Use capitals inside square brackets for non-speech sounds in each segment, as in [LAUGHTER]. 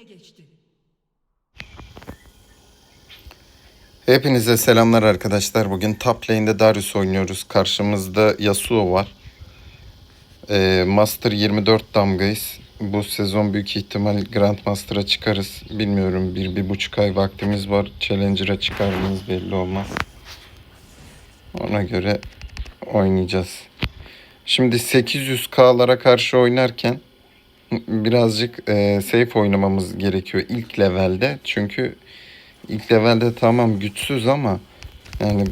harekete geçti. Hepinize selamlar arkadaşlar. Bugün top lane'de Darius oynuyoruz. Karşımızda Yasuo var. Ee, Master 24 damgayız. Bu sezon büyük ihtimal Grandmaster'a çıkarız. Bilmiyorum bir, bir buçuk ay vaktimiz var. Challenger'a çıkar mıyız belli olmaz. Ona göre oynayacağız. Şimdi 800K'lara karşı oynarken birazcık e, safe oynamamız gerekiyor ilk levelde. Çünkü ilk levelde tamam güçsüz ama yani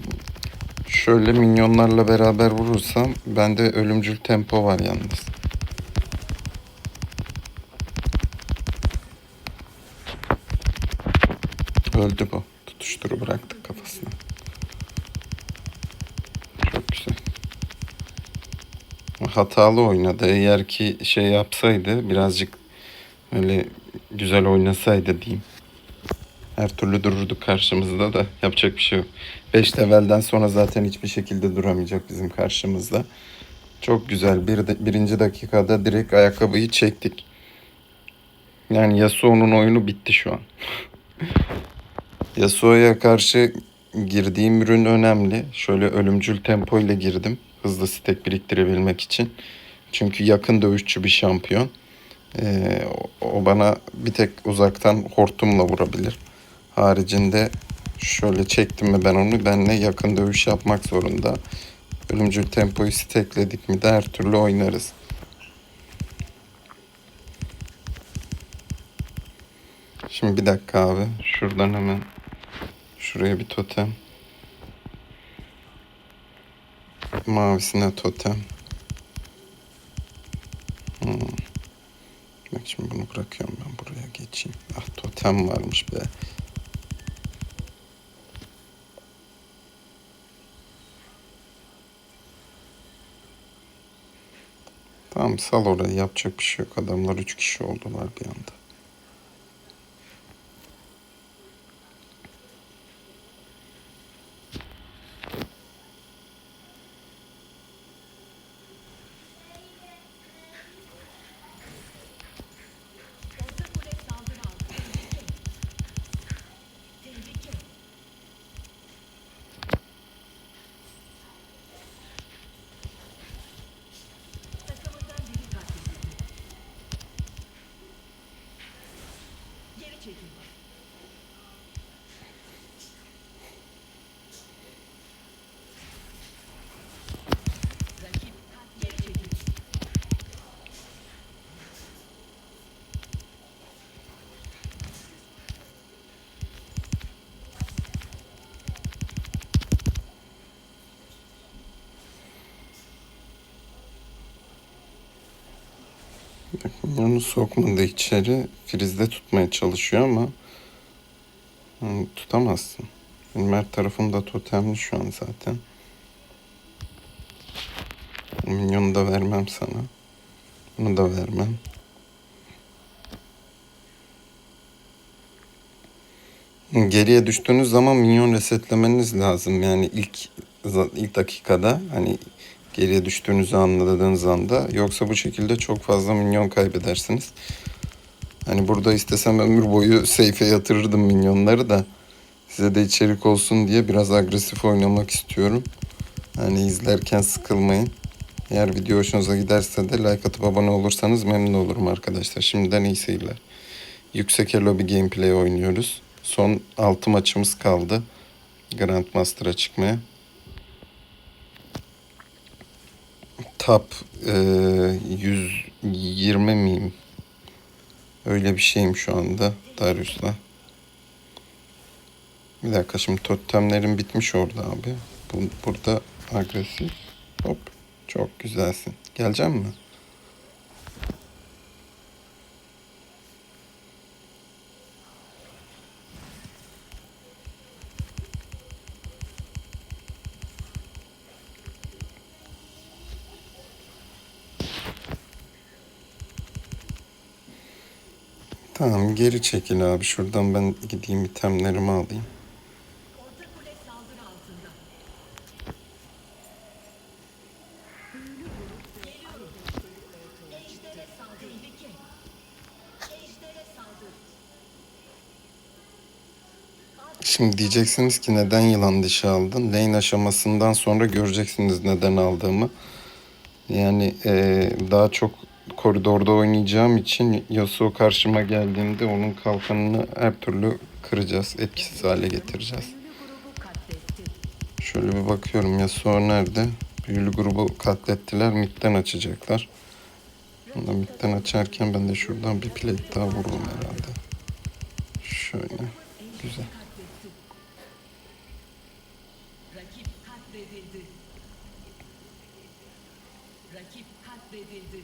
şöyle minyonlarla beraber vurursam bende ölümcül tempo var yalnız. Öldü bu. Tutuşturu bıraktık kafasına. Çok güzel. Hatalı oynadı. Eğer ki şey yapsaydı birazcık öyle güzel oynasaydı diyeyim. Her türlü dururdu karşımızda da yapacak bir şey yok. 5 levelden sonra zaten hiçbir şekilde duramayacak bizim karşımızda. Çok güzel. Bir birinci dakikada direkt ayakkabıyı çektik. Yani Yasuo'nun oyunu bitti şu an. [LAUGHS] Yasuo'ya karşı girdiğim ürün önemli. Şöyle ölümcül tempo ile girdim. Hızlı stek biriktirebilmek için. Çünkü yakın dövüşçü bir şampiyon. Ee, o- bana bir tek uzaktan hortumla vurabilir. Haricinde şöyle çektim mi ben onu benle yakın dövüş yapmak zorunda. Ölümcül tempoyu stekledik mi de her türlü oynarız. Şimdi bir dakika abi. Şuradan hemen şuraya bir totem. Mavisine totem. Hmm. Bak şimdi bunu bırakıyorum ben buraya geçeyim. Ah totem varmış be. Tamam sal orayı yapacak bir şey yok. Adamlar üç kişi oldular bir anda. Geri çekil. Rakip geri çekil. Onu sokmadı içeri. Frizde tutmaya çalışıyor ama hı, tutamazsın. Benim her tarafım da totemli şu an zaten. Minyonu da vermem sana. Bunu da vermem. Geriye düştüğünüz zaman minyon resetlemeniz lazım. Yani ilk ilk dakikada hani geriye düştüğünüzü anladığınız anda. Yoksa bu şekilde çok fazla minyon kaybedersiniz. Hani burada istesem ömür boyu safe'e yatırırdım minyonları da. Size de içerik olsun diye biraz agresif oynamak istiyorum. Hani izlerken sıkılmayın. Eğer video hoşunuza giderse de like atıp abone olursanız memnun olurum arkadaşlar. Şimdiden iyi seyirler. Yüksek elo bir gameplay oynuyoruz. Son 6 maçımız kaldı. Grandmaster'a çıkmaya. Top e, 120 miyim? Öyle bir şeyim şu anda Darius'la. Bir dakika şimdi totemlerim bitmiş orada abi. Bu, burada agresif. Hop. Çok güzelsin. Gelecek mi? geri çekil abi. Şuradan ben gideyim itemlerimi alayım. Şimdi diyeceksiniz ki neden yılan dişi aldın? Lane aşamasından sonra göreceksiniz neden aldığımı. Yani e, daha çok koridorda oynayacağım için Yasuo karşıma geldiğinde onun kalkanını her türlü kıracağız. Etkisiz hale getireceğiz. Şöyle bir bakıyorum Yasuo nerede? Büyülü grubu katlettiler. Mid'den açacaklar. Onu mid'den açarken ben de şuradan bir plate daha vururum herhalde. Şöyle. Güzel. Rakip katledildi. Rakip katledildi.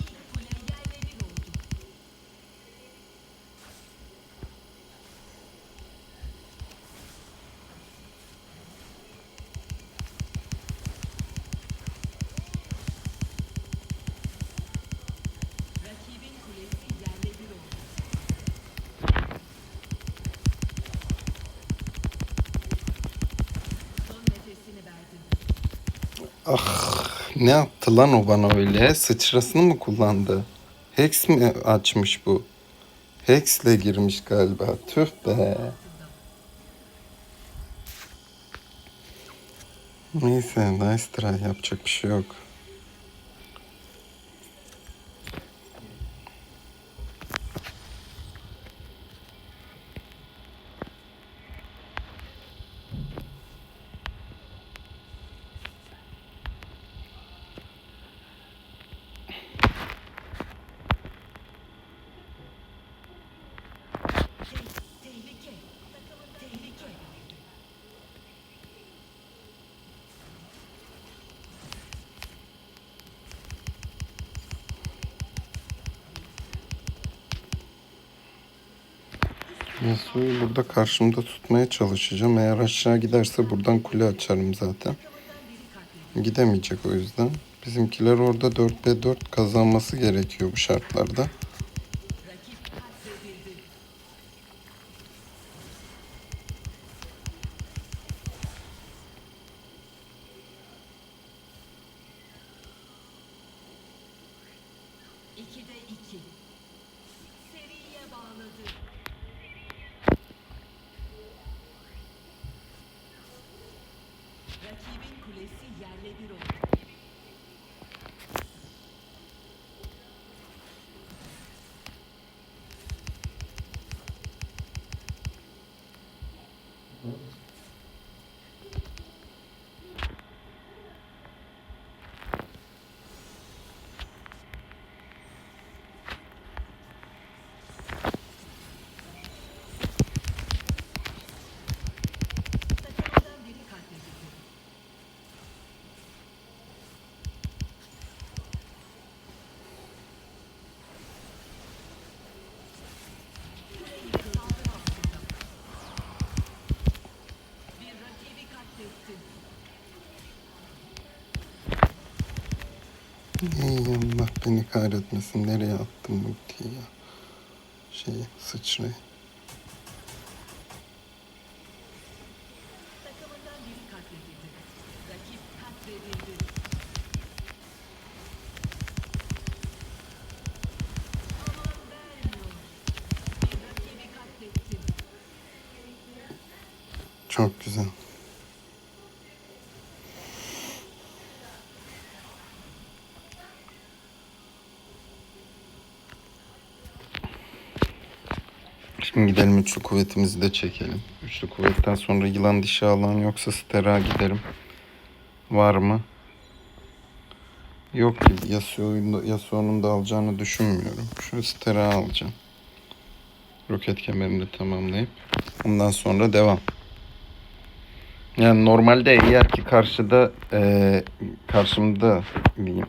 İlk kule yerle bir oldu. Rakibin kulesi yerle bir oldu. Son nefesini verdin. Ne yaptı lan o bana öyle? Sıçrasını mı kullandı? Hex mi açmış bu? Hex'le girmiş galiba. Tüh be. Neyse nice try yapacak bir şey yok. Yasuo'yu burada karşımda tutmaya çalışacağım. Eğer aşağı giderse buradan kule açarım zaten. Gidemeyecek o yüzden. Bizimkiler orada 4v4 kazanması gerekiyor bu şartlarda. Rakibin kulesi yerle bir oldu. Beni kahretmesin. Nereye attım ultiyi ya? Şey sıçrayı. Takımından biri katledildi. Rakip katledildi. Aman vermiyor. Bir rakibi katletti. Çok güzel. Şimdi gidelim üçlü kuvvetimizi de çekelim. Üçlü kuvvetten sonra yılan dişi alan yoksa stera giderim. Var mı? Yok. Yasuo'nun Yasuo'nun da alacağını düşünmüyorum. Şu stera alacağım. Roket kemerini tamamlayıp ondan sonra devam. Yani normalde eğer ki karşıda eee karşımda diyeyim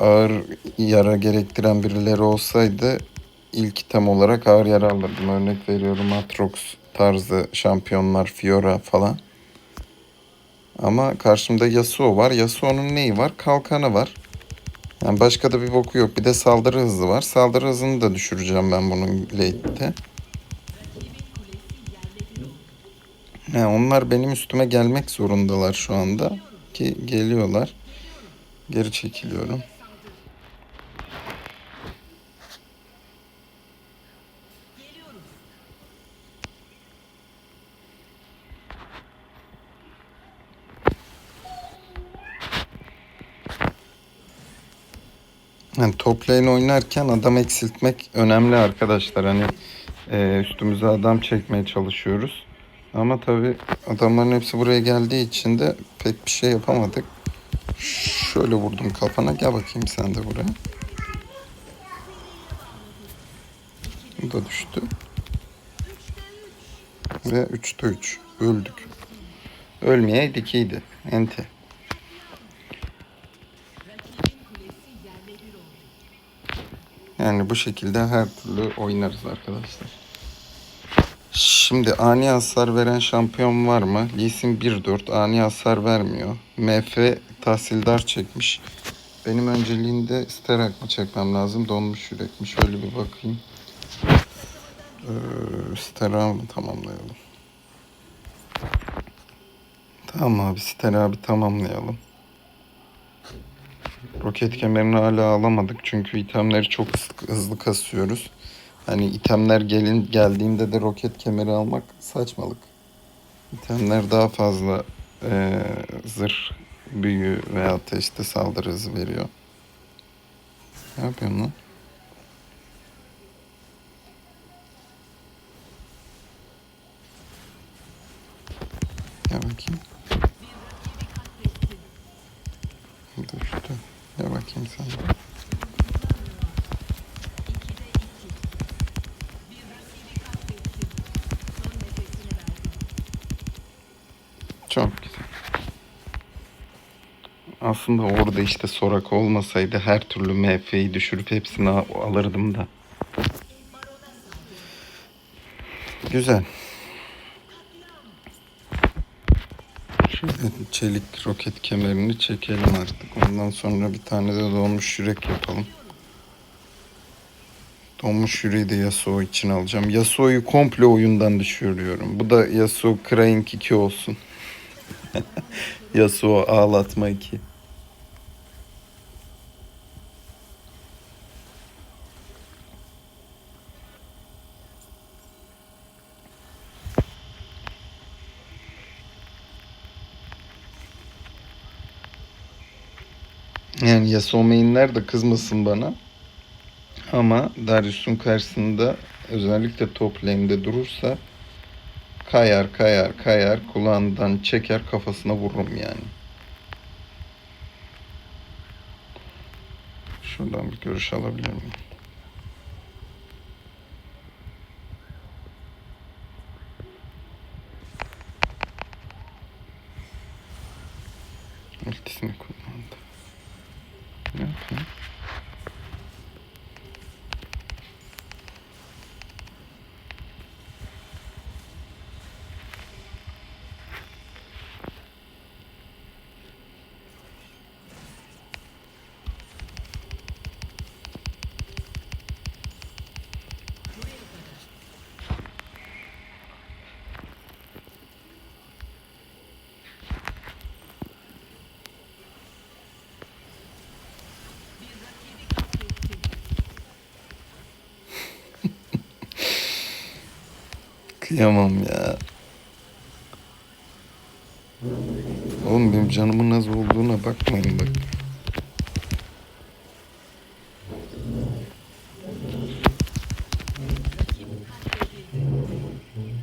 ağır yara gerektiren birileri olsaydı ilk tam olarak ağır yara alırdım. Örnek veriyorum Atrox tarzı şampiyonlar Fiora falan. Ama karşımda Yasuo var. Yasuo'nun neyi var? Kalkanı var. Yani başka da bir boku yok. Bir de saldırı hızı var. Saldırı hızını da düşüreceğim ben bunun oldu. Yani onlar benim üstüme gelmek zorundalar şu anda. Ki geliyorlar. Geri çekiliyorum. Yani top lane oynarken adam eksiltmek önemli arkadaşlar. Hani e, üstümüze adam çekmeye çalışıyoruz. Ama tabi adamların hepsi buraya geldiği için de pek bir şey yapamadık. Şöyle vurdum kafana. Gel bakayım sen de buraya. Bu da düştü. Ve 3'te 3. Öldük. Ölmeyeydik iyiydi. Enti. Yani bu şekilde her türlü oynarız arkadaşlar. Şimdi ani hasar veren şampiyon var mı? Lee Sin 1-4 ani hasar vermiyor. MF tahsildar çekmiş. Benim önceliğinde Sterak mı çekmem lazım? Donmuş yürek mi? Şöyle bir bakayım. Ee, Sterak'ı mı tamamlayalım? Tamam abi Sterak'ı bir tamamlayalım. Roket kemerini hala alamadık çünkü itemleri çok hız- hızlı kasıyoruz. Hani itemler gelin geldiğinde de roket kemeri almak saçmalık. İtemler daha fazla eee zırh, büyü veya ateşte saldırı hızı veriyor. Ne yapıyorsun lan? Gel bakayım. Düştü. Gel bakayım sen. de. İkide iki. Bir rakibi katlettin. Son nefesini verdin. Çok güzel. Aslında orada işte Sorak olmasaydı her türlü MF'yi düşürüp hepsini al- alırdım da. Güzel. [LAUGHS] çelik roket kemerini çekelim artık. Ondan sonra bir tane de donmuş yürek yapalım. Donmuş yüreği de Yasuo için alacağım. Yasuo'yu komple oyundan düşürüyorum. Bu da Yasuo Crying 2 olsun. [LAUGHS] Yasuo ağlatma 2. Yani Yasuo mainler de kızmasın bana. Ama Darius'un karşısında özellikle top lane'de durursa kayar kayar kayar kulağından çeker kafasına vururum yani. Şuradan bir görüş alabilir miyim? Ultisini kullandı. Ne yapayım? Bir rakibi katlettin. Kıyamam ya. Oğlum benim canımın az olduğuna bakmayın bak. Rakibin kulesi yerle bir oldu.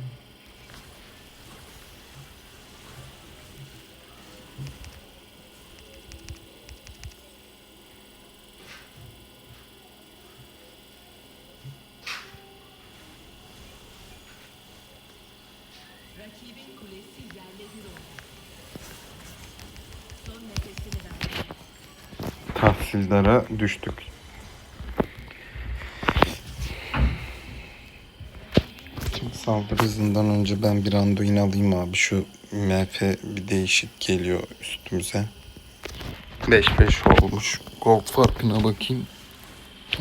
Son nefesini verdin. Tahsildara düştük. Şimdi saldırı hızından önce ben bir Anduin alayım abi. Şu MF bir değişik geliyor üstümüze. 5-5 olmuş. Gold farkına bakayım.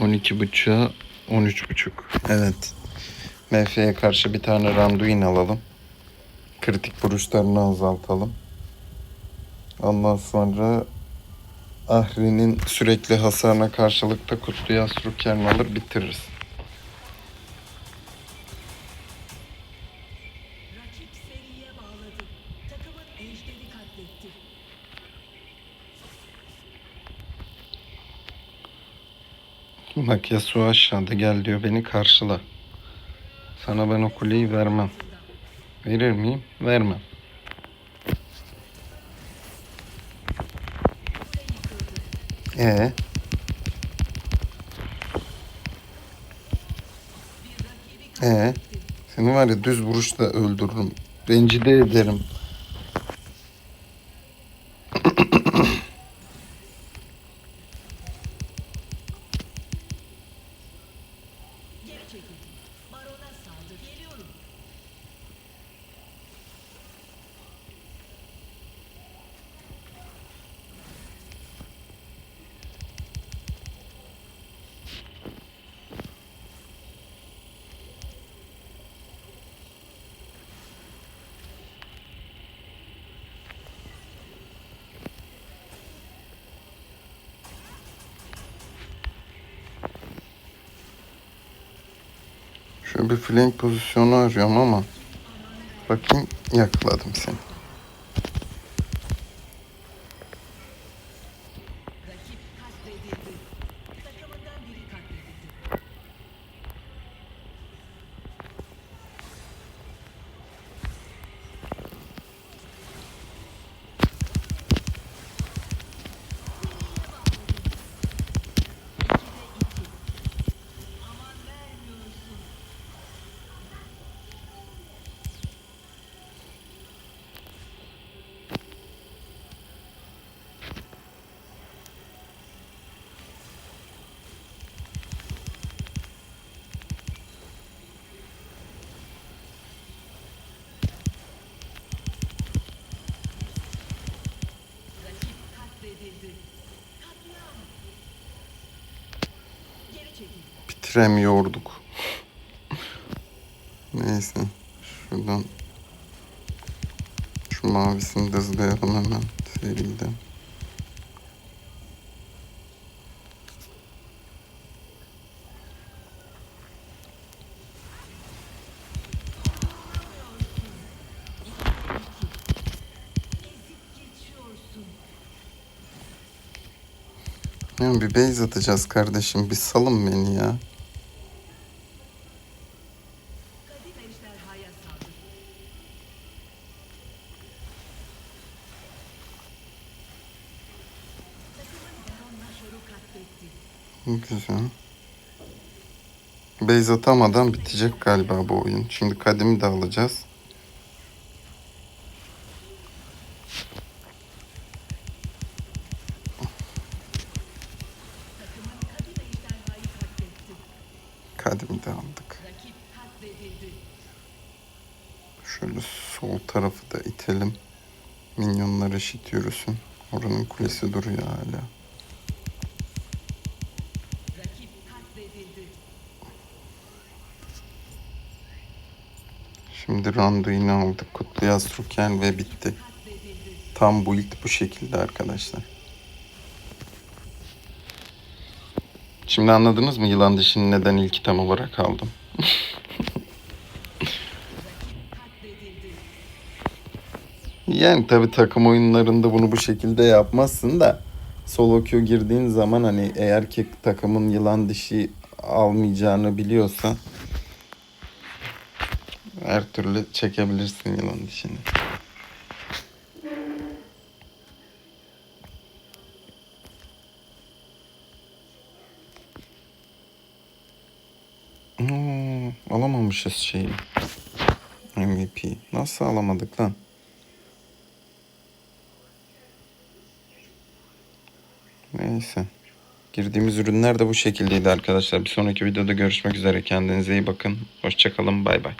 12 buçuğa 13 buçuk. Evet. MF'ye karşı bir tane Randuin alalım. Kritik vuruşlarını azaltalım. Ondan sonra Ahri'nin sürekli hasarına karşılık da Kutlu Yasrukern alır bitiririz. Bak Yasuo aşağıda gel diyor beni karşıla. Sana ben o kuleyi vermem. Verir miyim? Vermem. Ee? Ee? Seni var ya düz vuruşla öldürürüm. Rencide ederim. Geri çekil. Barona saldır. Geliyorum. Şöyle bir flank pozisyonu arıyorum ama bakayım yakaladım seni. Rakip katledildi. Takımından biri katledildi. Aman vermiyorsun. Rakip katledildi. Katliam. Geri çekil. Bitiremiyorduk. Neyse. Şuradan şu mavisini de hızlayalım hemen seriden. Bir base atacağız kardeşim. Bir salın beni ya. Güzel. Base atamadan bitecek galiba bu oyun. Şimdi kadimi de alacağız. Kadimi de aldık. Şöyle sol tarafı da itelim. Minyonlar eşit yürüsün. Oranın kulesi duruyor hala. Rakip katledildi. Şimdi Randuin'i aldık. Kutlu Yasruken ve bitti. Tam bu ilk bu şekilde arkadaşlar. Şimdi anladınız mı yılan dişini neden ilk tam olarak aldım? [LAUGHS] Yani tabi takım oyunlarında bunu bu şekilde yapmazsın da solo queue girdiğin zaman hani eğer ki takımın yılan dişi almayacağını biliyorsa her türlü çekebilirsin yılan dişini. Oo, alamamışız şeyi. MVP. Nasıl alamadık lan? Neyse. Girdiğimiz ürünler de bu şekildeydi arkadaşlar. Bir sonraki videoda görüşmek üzere. Kendinize iyi bakın. Hoşçakalın. Bay bay.